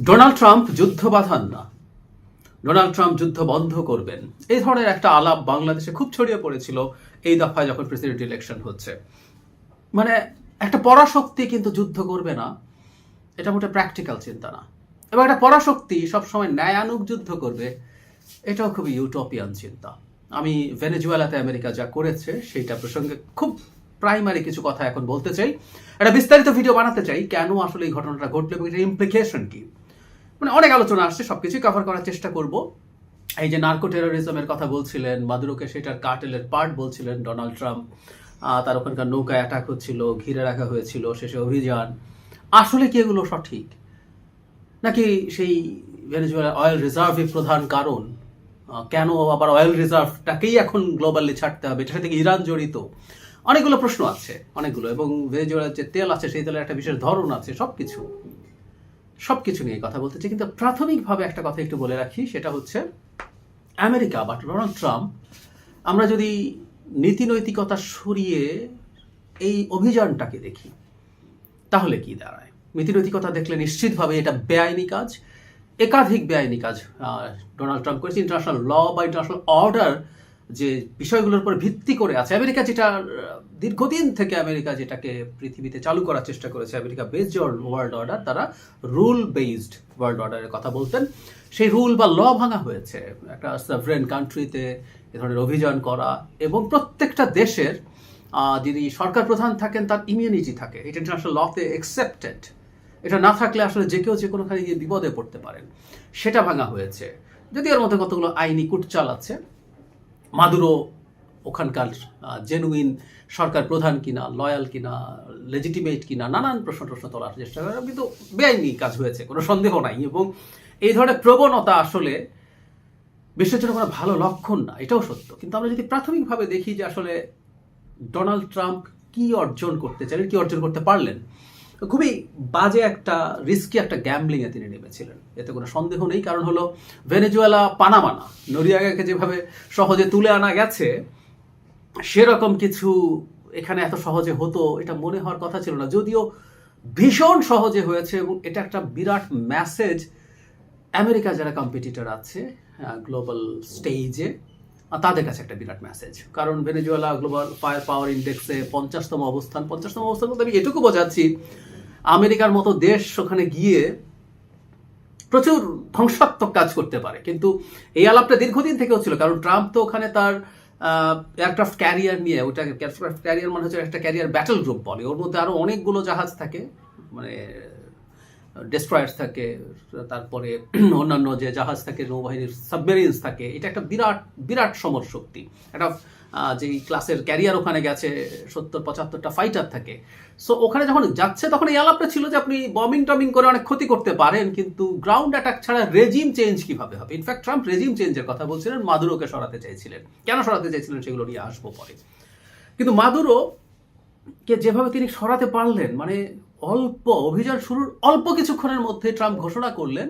Donald Trump যুদ্ধ বাঁধান না। Donald Trump যুদ্ধ বন্ধ করবেন। এই ধরনের একটা আলাপ বাংলাদেশে খুব ছড়িয়ে পড়েছিল এই দফায় যখন প্রেসিডেন্ট ইলেকশন হচ্ছে। মানে একটা পরাশক্তি কিন্তু যুদ্ধ করবে না। এটা মোটে প্র্যাকটিক্যাল চিন্তা না। এবং একটা পরাশক্তি সবসময় ন্যায়ানুগ যুদ্ধ করবে, এটাও খুবই ইউটোপিয়ান চিন্তা। আমি ভেনেজুয়েলাতে আমেরিকা যা করেছে সেইটা প্রসঙ্গে খুব প্রাইমারি কিছু কথা এখন বলতে চাই। একটা বিস্তারিত ভিডিও বানাতে চাই, কেন আসলে এই ঘটনাটা ঘটলো এবং এটার ইমপ্লিকেশন কি? মানে অনেক আলোচনা আসছে, সবকিছুই কভার করার চেষ্টা করব। এই যে নার্কো টেরোরিজমের কথা বলছিলেন, মাদুরোকে সেটার কার্টেলের পার্ট বলছিলেন ডোনাল্ড ট্রাম্প তার ওখানকার নৌকায় অ্যাটাক হচ্ছিল, ঘিরে রাখা হয়েছিল, শেষে অভিযান। আসলে কি এগুলো সঠিক? নাকি সেই ভেনেজুয়েলার অয়েল রিজার্ভই প্রধান কারণ? কেন আবার অয়েল রিজার্ভটাকেই এখন গ্লোবালি ছাড়তে হবে? এটার থেকে ইরান জড়িত। অনেকগুলো প্রশ্ন আছে, অনেকগুলো। এবং ভেনেজুয়েলার যে তেল আছে, সেই তেলের একটা বিশেষ ধরন আছে সব কিছু সব কিছু নিয়ে কথা বলতে চাই কিন্তু প্রাথমিকভাবে একটা কথা একটু বলে রাখি, সেটা হচ্ছে আমেরিকা বা ডোনাল্ড ট্রাম্প, আমরা যদি নীতি নৈতিকতা সরিয়ে এই অভিযানটাকে দেখি, তাহলে কি দাঁড়ায়? নীতি নৈতিকতা দেখলে নিশ্চিতভাবে এটা বেআইনি কাজ, একাধিক বেআইনি কাজ ডোনাল্ড ট্রাম্প করেছে ইন্টারন্যাশনাল ল বা ইন্টারন্যাশনাল অর্ডার যে বিষয়গুলোর উপর ভিত্তি করে আছে। আমেরিকা যেটা দীর্ঘদিন থেকে আমেরিকা যেটাকে পৃথিবীতে চালু করার চেষ্টা করেছে, আমেরিকা বেসড ওয়ার্ল্ড অর্ডার তারা রুল বেসড ওয়ার্ল্ড অর্ডারের কথা বলতেন। সেই রুল বা ল ভাঙা হয়েছে। একটা সাভরেন কান্ট্রিতে এ ধরনের অভিযান করা এবং প্রত্যেকটা দেশের যিনি সরকার প্রধান থাকেন, তার ইমিউনিটি থাকে। এটা ইন্টারন্যাশনাল লতে অ্যাকসেপ্টেড এটা না থাকলে আসলে যে কেউ যে কোনোখানে গিয়ে বিপদে পড়তে পারেন। সেটা ভাঙা হয়েছে। যদি এর মধ্যে কতগুলো আইনি কুটচাল আছে মাদুরো, ওখানকার জেনুইন সরকার প্রধান কিনা লয়াল কিনা লেজিটিমেট কিনা, নানান প্রশ্ন প্রশ্ন তোলার চেষ্টা করে, কিন্তু বেআইনি কাজ হয়েছে, কোনো সন্দেহ নাই। এবং এই ধরনের প্রবণতা আসলে বিশ্বের জন্য কোনো ভালো লক্ষণ না, এটাও সত্য। কিন্তু আমরা যদি প্রাথমিকভাবে দেখি যে আসলে ডোনাল্ড ট্রাম্প কি অর্জন করতে চাইলেন, কি অর্জন করতে পারলেন খুবই বাজে একটা রিস্কি একটা গ্যাম্বলিংয়ে তিনি নেমেছিলেন। এতে কোনো সন্দেহ নেই, কারণ হলো ভেনেজুয়েলা, পানামানা নরিয়াগাকে যেভাবে সহজে তুলে আনা গেছে, সেরকম কিছু এখানে এত সহজে হতো, এটা মনে হওয়ার কথা ছিল না। যদিও ভীষণ সহজে হয়েছে এবং এটা একটা বিরাট মেসেজ আমেরিকা যারা কম্পিটিটর আছে গ্লোবাল স্টেজে তাদের কাছে একটা বিরাট মেসেজ কারণ ভেনেজুয়েলা গ্লোবাল ফায়ার পাওয়ার ইন্ডেক্সে পঞ্চাশতম অবস্থান পঞ্চাশতম অবস্থান বলতে আমি এটুকু বোঝাচ্ছি আমেরিকার মতো দেশ ওখানে গিয়ে প্রচুর ধ্বংসাত্মক কাজ করতে পারে। কিন্তু এই আলাপটা দীর্ঘদিন থেকেও ছিল, কারণ ট্রাম্প তো ওখানে তার এয়ারক্রাফট ক্যারিয়ার নিয়ে ওটা ক্যারিয়ার মানে হচ্ছে একটা ক্যারিয়ার ব্যাটল গ্রুপ বলে। ওর মধ্যে আরও অনেকগুলো জাহাজ থাকে মানে ডেস্ট্রয়ার্স থাকে, তারপরে অন্যান্য যে জাহাজ থাকে, নৌবাহিনীর সাবমেরিনস থাকে, এটা একটা বিরাট বিরাট সমর শক্তি একটা যেই ক্লাসের ক্যারিয়ার ওখানে গেছে, সত্তর, পঁচাত্তরটা ফাইটার থাকে। সো ওখানে যখন যাচ্ছে, তখন এই আলাপটা ছিল যে আপনি বমিং টমিং করে অনেক ক্ষতি করতে পারেন, কিন্তু গ্রাউন্ড অ্যাটাক ছাড়া রেজিম চেঞ্জ কীভাবে হবে? ইনফ্যাক্ট ট্রাম্প রেজিম চেঞ্জের কথা বলছিলেন, মাদুরোকে সরাতে চাইছিলেন। কেন সরাতে চাইছিলেন সেগুলো নিয়ে আসব পরে। কিন্তু মাদুরো কে যেভাবে তিনি সরাতে পারলেন মানে অল্প অভিযান শুরুর অল্প কিছুক্ষণের মধ্যে ট্রাম্প ঘোষণা করলেন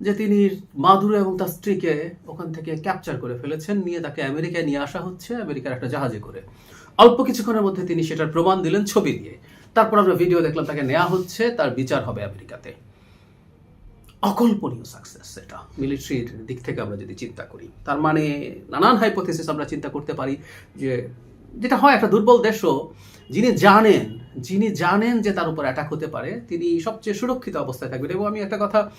যে তিনি মাদুরো এবং তার স্ত্রীকে ওখান থেকে ক্যাপচার করে ফেলেছেন, নিয়ে তাকে আমেরিকায় নিয়ে আসা হচ্ছে, আমেরিকার একটা জাহাজে করে। অল্প কিছুক্ষণের মধ্যে তিনি সেটার প্রমাণ দিলেন ছবি দিয়ে। তারপর আমরা ভিডিও দেখলাম তাকে নেওয়া হচ্ছে, তার বিচার হবে আমেরিকাতে। অকল্পনীয় সাকসেস সেটা মিলিটারির দিক থেকে আমরা যদি চিন্তা করি, তার মানে নানান হাইপোথেসিস আমরা চিন্তা করতে পারি যে যেটা হয় একটা দুর্বল দেশও যিনি জানেন যিনি জানেন যে তার উপর অ্যাটাক হতে পারে, তিনি সবচেয়ে সুরক্ষিত অবস্থায় থাকবেন। এবং আমি একটা কথা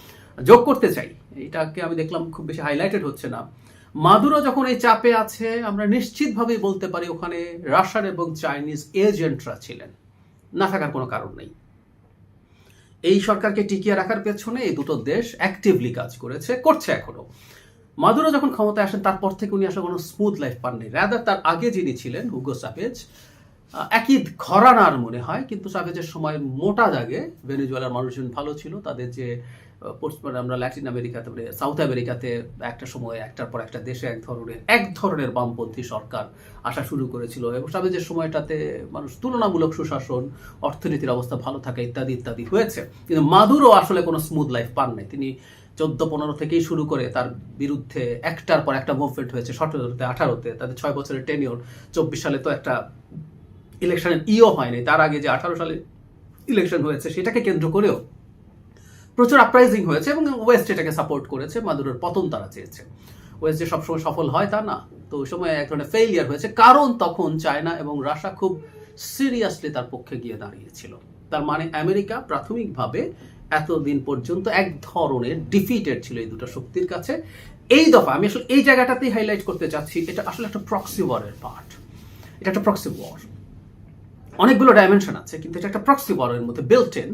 যোগ করতে চাই। এটাকে আমি দেখলাম খুব বেশি হাইলাইটেড হচ্ছে না। মাদুরো যখন এই চাপে আছে, আমরা নিশ্চিতভাবেই বলতে পারি ওখানে রাশিয়ান এবং চাইনিজ এজেন্টরা ছিলেন। না থাকার কোনো কারণ নেই। এই সরকারকে টিকিয়ে রাখার পেছনে এই দুটো দেশ অ্যাক্টিভলি কাজ করেছে, করছে এখনও। মাদুরো যখন ক্ষমতায় আসেন, তারপর থেকে উনি আসলে কোনো স্মুথ লাইফ পাননি। রাদার তার আগে যিনি ছিলেন হুগো সাপেজ একই ঘরানার মনে হয়, কিন্তু সাপেজের সময় মোটা দাগে ভেনেজুয়েলার মানুষজন ভালো ছিল, তাদের যে মানে আমরা ল্যাটিন আমেরিকাতে মানে সাউথ আমেরিকাতে একটা সময় একটার পর একটা দেশে এক ধরনের এক ধরনের বামপন্থী সরকার আসা শুরু করেছিল। এবং সাবেজের সময়টাতে মানুষ তুলনামূলক সুশাসন, অর্থনীতির অবস্থা ভালো থাকা ইত্যাদি ইত্যাদি হয়েছে। কিন্তু মাদুরও আসলে কোনো স্মুথ লাইফ পান নাই। তিনি চোদ্দ পনেরো থেকেই শুরু করে তার বিরুদ্ধে একটার পর একটা মুভমেন্ট হয়েছে সতেরোতে, আঠারোতে। তাদের ছয় বছরের টেনিওর চব্বিশ সালে তো একটা ইলেকশনের ইও হয়নি, তার আগে যে আঠারো সালে ইলেকশন হয়েছে সেটাকে কেন্দ্র করেও প্রচুর আপরাইজিং হয়েছে এবং ওয়েস্ট এটাকে সাপোর্ট করেছে, মাদুরোর পতন তারা চেয়েছে। ওয়েস্ট যে সবসময় সফল হয় তা না, তো ওই সময় এক ধরনের ফেইলিয়ার হয়েছে, কারণ তখন চায়না এবং রাশিয়া খুব সিরিয়াসলি তার পক্ষে গিয়ে দাঁড়িয়েছিল। তার মানে আমেরিকা প্রাথমিকভাবে এতদিন পর্যন্ত এক ধরনের ডিফিটেড ছিল এই দুটো শক্তির কাছে। এই দফা, আমি আসলে এই জায়গাটাতেই হাইলাইট করতে চাচ্ছি, এটা আসলে একটা প্রক্সি ওয়ারের পার্ট এটা একটা প্রক্সি ওয়ার অনেকগুলো ডাইমেনশন আছে, কিন্তু এটা একটা প্রক্সি ওয়ারের মধ্যে বিল্ট ইন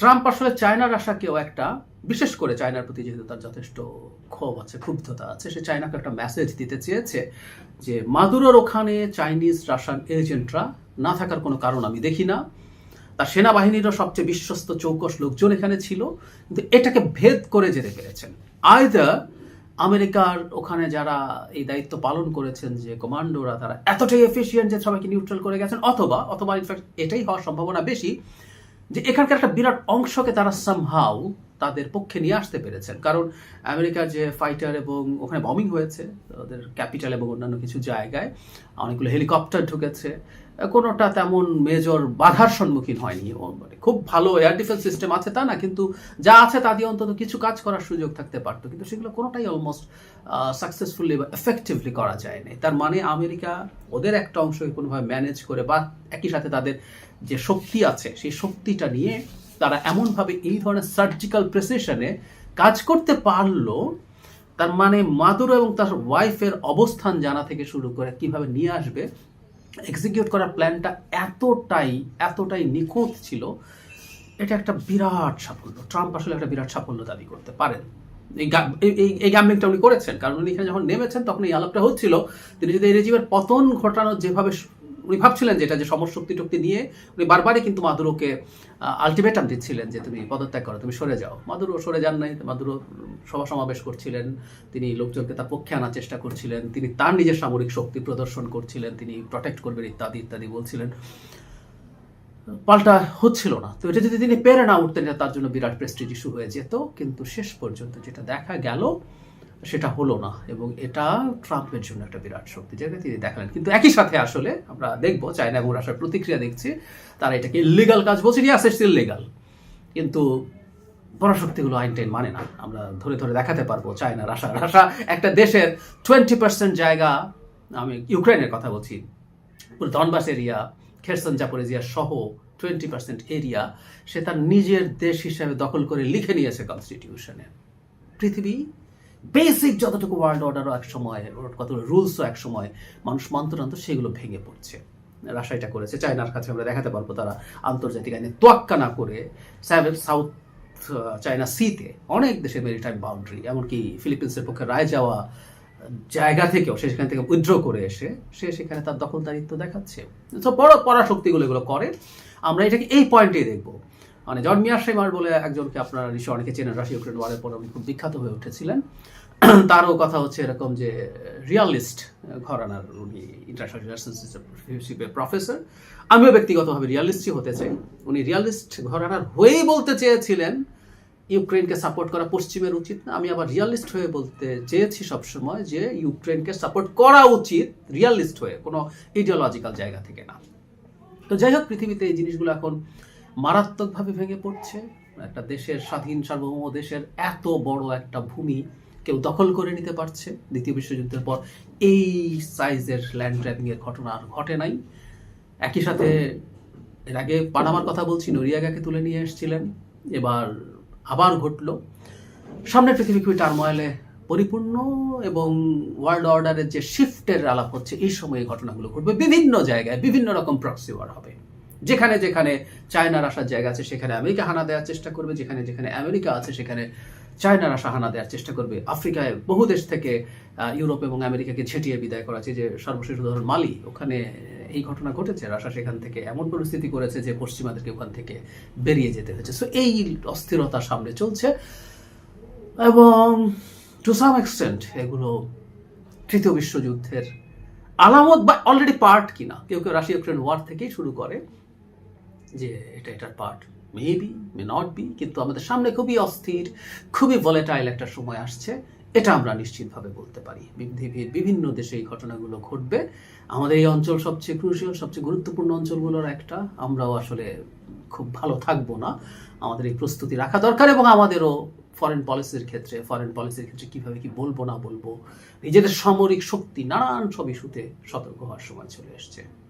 ট্রাম্প আসলে চায়নার আশাকেও একটা, বিশেষ করে চায়নার প্রতি যেহেতু তার যথেষ্ট ক্ষোভ আছে, ক্ষুব্ধতা আছে, সে চায়নাকে একটা মেসেজ দিতে চেয়েছে যে মাদুরোর ওখানে চাইনিজ রাশিয়ান এজেন্টরা না থাকার কোনো কারণ আমি দেখি না। তার সেনাবাহিনীরও সবচেয়ে বিশ্বস্ত চৌকস লোকজন এখানে ছিল, কিন্তু এটাকে ভেদ করে যেতে পেরেছেন আয়দার আমেরিকার ওখানে যারা এই দায়িত্ব পালন করেছেন যে কমান্ডোরা, তারা এতটাই এফিসিয়েন্ট যে সবাইকে নিউট্রাল করে গেছেন, অথবা অথবা ইনফ্যাক্ট এটাই হওয়ার সম্ভাবনা বেশি যে এখানকার একটা বিরাট অংশকে তারা সামহাউ তাদের পক্ষে নিয়ে আসতে পেরেছেন। কারণ আমেরিকার যে ফাইটার এবং ওখানে বমিং হয়েছে, ওদের ক্যাপিটাল এবং অন্যান্য কিছু জায়গায়, অনেকগুলো হেলিকপ্টার ঢুকেছে, কোনোটা তেমন মেজর বাধার সম্মুখীন হয়নি মানে। খুব ভালো এয়ার ডিফেন্স সিস্টেম আছে তা না, কিন্তু যা আছে তা দিয়ে অন্তত কিছু কাজ করার সুযোগ থাকতে পারতো। কিন্তু সেগুলো কোনোটাই অলমোস্ট সাকসেসফুলি বা এফেক্টিভলি করা যায়নি। তার মানে আমেরিকা ওদের একটা অংশকে কোনোভাবে ম্যানেজ করে বা একই সাথে তাদের যে শক্তি আছে, সেই শক্তিটা নিয়ে তারা এমনভাবে এই ধরনের সার্জিক্যাল প্রেসিশনে কাজ করতে পারল, তার মানে মাদুরো এবং তার ওয়াইফের অবস্থান জানা থেকে শুরু করে কীভাবে নিয়ে আসবে এক্সিকিউট করার প্ল্যানটা এতটাই এতটাই নিখুঁত ছিল। এটা একটা বিরাট সাফল্য। ট্রাম্প আসলে একটা বিরাট সাফল্য দাবি করতে পারেন। এই গ্যাম্বিংটা উনি করেছেন। কারণ উনি এখানে যখন নেমেছেন, তখন এই আলাপটা হচ্ছিল, তিনি যদি এই রেজিমের পতন ঘটানোর যেভাবে উনি ভাবছিলেন যে এটা যে সমশক্তি টক্তি নিয়ে উনি বারবারই কিন্তু মাদুরোকে আলটিমেটাম দিচ্ছিলেন যে তুমি পদত্যাগ করো, তুমি সরে যাও। মাদুরো সরে যান নাই, মাদুরো সভা সমাবেশ করছিলেন, তিনি লোকজনকে তার পক্ষে আনার চেষ্টা করছিলেন, তিনি তার নিজের সামরিক শক্তি প্রদর্শন করছিলেন, তিনি প্রোটেক্ট করবেন, ইত্যাদি ইত্যাদি বলছিলেন। পাল্টা হচ্ছিল না। তো এটা যদি তিনি পেরে না উঠতেন তার জন্য বিরাট প্রেস্টিজ ইস্যু হয়ে যেত, কিন্তু শেষ পর্যন্ত যেটা দেখা গেল সেটা হলো না। এবং এটা ট্রাম্পের জন্য একটা বিরাট শক্তি যেটা তিনি দেখালেন। কিন্তু একই সাথে আসলে আমরা দেখব, চায়না এবং রাশিয়ার প্রতিক্রিয়া দেখছি, তারা এটাকে ইলিগাল কাজ বলছে ইয়াস ইটস ইলিগাল কিন্তু পরাশক্তিগুলো আইন টাইন মানে না। আমরা ধরে ধরে দেখাতে পারব, চায়না, রাশা রাশা, একটা দেশের টোয়েন্টি পার্সেন্ট জায়গা, আমি ইউক্রেনের কথা বলছি, পুরো দনবাস এরিয়া, খেরসন, জাপোরেজিয়া সহ টোয়েন্টি পার্সেন্ট এরিয়া, সে তার নিজের দেশ হিসাবে দখল করে লিখে নিয়েছে কনস্টিটিউশনে পৃথিবী বেসিক যতটুকু ওয়ার্ল্ড অর্ডারও এক সময় কত রুলসও এক সময় মানুষ মানতে সেগুলো ভেঙে পড়ছে। রাশিয়া এটা করেছে, চায়নার কাছে আমরা দেখাতে পারব তারা আন্তর্জাতিক আইনে তোয়াক্কা না করে সাউথ চায়না সিতে অনেক দেশের মেরিটাইম বাউন্ডারি এমনকি ফিলিপিন্সের পক্ষে রায় যাওয়া জায়গা থেকেও সে সেখান থেকে উইথড্র করে এসে, সে সেখানে তার দখলদারিত্ব দেখাচ্ছে। তো বড় পরাশক্তিগুলো এগুলো করে। আমরা এটাকে এই পয়েন্টেই দেখব। মানে জন মিয়াশাইমার বলে একজনকে আপনারা নিশ্চয় অনেকে চেনেন, রাশিয়া, ইউক্রেন ওয়ারের পর উনি খুব বিখ্যাত হয়ে উঠেছিলেন। তারও কথা হচ্ছে এরকম যে, রিয়ালিস্ট, ঘরানার উনি ইন্টারন্যাশনাল প্রফেসর আমিও ব্যক্তিগতভাবে রিয়ালিস্টই হতে চাই। উনি রিয়ালিস্ট, ঘরানার হয়েই বলতে চেয়েছিলেন, ইউক্রেনকে সাপোর্ট করা পশ্চিমের উচিত না। আমি আবার রিয়ালিস্ট হয়ে বলতে চেয়েছি সবসময় যে, ইউক্রেনকে সাপোর্ট করা উচিত, রিয়ালিস্ট হয়ে, কোনো ইডিওলজিক্যাল জায়গা থেকে না। তো যাই হোক, পৃথিবীতে এই জিনিসগুলো এখন মারাত্মকভাবে ভেঙে পড়ছে। একটা দেশের স্বাধীন সার্বভৌম দেশের এত বড় একটা ভূমি কেউ দখল করে নিতে পারছে। দ্বিতীয় বিশ্বযুদ্ধের পর এই সাইজের ল্যান্ড গ্র্যাবিং এর ঘটনা আর ঘটে নাই। একই সাথে এর আগে পানামার কথা বলছি নরিয়াগাকে তুলে নিয়ে এসেছিলেন। এবার আবার ঘটলো। সামনে পৃথিবী খুবই টার্ময়েলে পরিপূর্ণ এবং ওয়ার্ল্ড অর্ডারের যে শিফটের আলাপ হচ্ছে, এই সময়ে ঘটনাগুলো ঘটবে। বিভিন্ন জায়গায় বিভিন্ন রকম প্রক্সি ওয়ার হবে। যেখানে যেখানে চায়নার আসার জায়গা আছে, সেখানে আমেরিকা হানা দেওয়ার চেষ্টা করবে, যেখানে যেখানে আমেরিকা আছে, সেখানে চায়নার আশা হানা দেওয়ার চেষ্টা করবে। আফ্রিকায় বহু দেশ থেকে ইউরোপ এবং আমেরিকাকে ছেটিয়ে বিদায় করা যে সর্বশেষ উদাহরণ মালি। ওখানে এই ঘটনা ঘটেছে, রাশা সেখান থেকে এমন পরিস্থিতি করেছে যে পশ্চিমাদেরকে ওখান থেকে বেরিয়ে যেতে হয়েছে। সো এই অস্থিরতা সামনে চলছে এবং টু সাম এক্সটেন্ট এগুলো তৃতীয় বিশ্বযুদ্ধের আলামত বা অলরেডি পার্ট কিনা। কেউ কেউ রাশিয়া ইউক্রেন ওয়ার থেকেই শুরু করে। যে এটা, এটার part maybe may not be কিন্তু আমাদের সামনে খুবই অস্থির, খুবই ভলেটাইল একটা সময় আসছে। এটা আমরা নিশ্চিতভাবে বলতে পারি। পৃথিবীর বিভিন্ন দেশে এই ঘটনাগুলো ঘটবে। আমাদের এই অঞ্চল সবচেয়ে ক্রুশিয়াল সবচেয়ে গুরুত্বপূর্ণ অঞ্চলগুলোর একটা। আমরাও আসলে খুব ভালো থাকব না। আমাদের এই প্রস্তুতি রাখা দরকার এবং আমাদেরও ফরেন পলিসির ক্ষেত্রে ফরেন পলিসির ক্ষেত্রে কীভাবে কি বলব, না বলব, নিজেদের সামরিক শক্তি, নানান সব ইস্যুতে সতর্ক হওয়ার সময় চলে এসছে।